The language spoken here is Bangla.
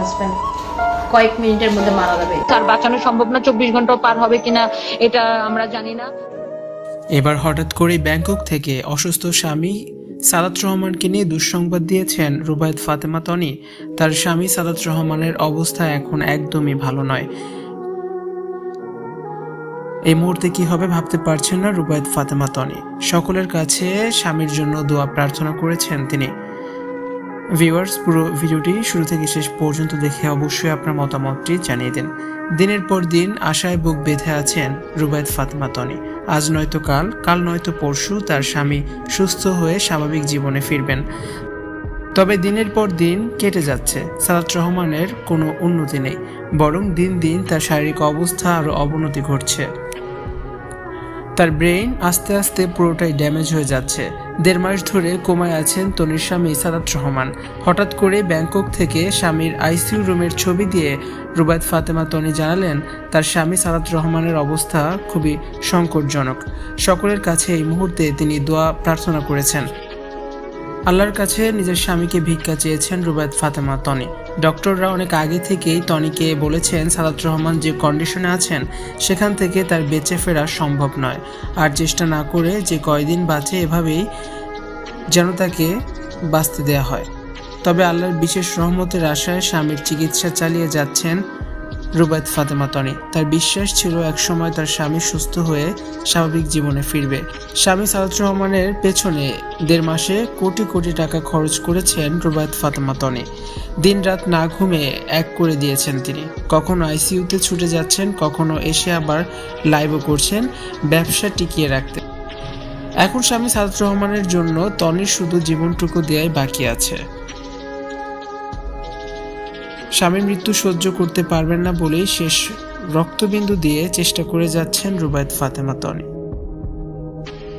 হাজব্যান্ড কয়েক মিনিটের মধ্যে মারা যাবে। তার বাঁচানো সম্ভব না চব্বিশ ঘণ্টা পার হবে কিনা এটা আমরা জানি না। এবার হঠাৎ করে ব্যাংকক থেকে অসুস্থ স্বামী সাদাত রহমানকে নিয়ে দুঃসংবাদ দিয়েছেন রুবায়ত ফাতেমা তনি। তার স্বামী সাদাত রহমানের অবস্থা এখন একদমই ভালো নয়। এই মুহূর্তে কি হবে ভাবতে পারছেন না রুবায়ত ফাতেমা তনি। সকলের কাছে স্বামীর জন্য দোয়া প্রার্থনা করেছেন তিনি। ভিউয়ার্স পুরো ভিডিওটি শুরু থেকে শেষ পর্যন্ত দেখে অবশ্যই আপনার মতামতটি জানিয়ে দিন। দিনের পর দিন আশায় বুক বেঁধে আছেন রুবায়ত ফাতমা তনি। আজ নয়তো কাল কাল নয়তো পরশু তার স্বামী সুস্থ হয়ে স্বাভাবিক জীবনে ফিরবেন। তবে দিনের পর দিন কেটে যাচ্ছে, সালাত রহমানের কোনো উন্নতি নেই। বরং দিন দিন তার শারীরিক অবস্থা আরও অবনতি ঘটছে। তার ব্রেইন আস্তে আস্তে পুরোটাই ড্যামেজ হয়ে যাচ্ছে। দেড় মাস ধরে কোমায় আছেন তনির স্বামী সাদাত রহমান। হঠাৎ করে ব্যাংকক থেকে স্বামীর আইসিইউ রুমের ছবি দিয়ে রুবায়ত ফাতেমা তনি জানালেন, তার স্বামী সাদাত রহমানের অবস্থা খুবই সংকটজনক। সকলের কাছে এই মুহূর্তে তিনি দোয়া প্রার্থনা করেছেন। আল্লাহর কাছে নিজের স্বামীকে ভিক্ষা চেয়েছেন রুবায়ত ফাতেমা তনি। ডক্টররা অনেক আগে থেকেই তনিকে বলেছেন, সাদাত রহমান যে কন্ডিশনে আছেন, সেখান থেকে তার বেঁচে ফেরা সম্ভব নয়। আর চেষ্টা না করে যে কয়দিন বাঁচে এভাবেই যেন তাকে বাঁচতে দেয়া হয়। তবে আল্লাহর বিশেষ রহমতের আশায় স্বামীর চিকিৎসা চালিয়ে যাচ্ছেন রুবায়ত ফাতেমা তনি। তার বিশ্বাস ছিল একসময় তার স্বামী সুস্থ হয়ে স্বাভাবিক জীবনে ফিরবে। স্বামী সালাত রহমানের পেছনে দেড় মাসে কোটি কোটি টাকা খরচ করেছেন রুবায়ত ফাতেমা তনি। দিন রাত না ঘুমিয়ে এক করে দিয়েছেন তিনি। কখনো আইসিইউতে ছুটে যাচ্ছেন, কখনো এসে আবার লাইভও করছেন ব্যবসা টিকিয়ে রাখতে। এখন স্বামী সাদত রহমানের জন্য তনির শুধু জীবনটুকু দেয়াই বাকি আছে। স্বামীর মৃত্যু সহ্য করতে পারবেন না বলেই শেষ রক্তবিন্দু দিয়ে চেষ্টা করে যাচ্ছেন রুবায়ত ফাতেমা তনি।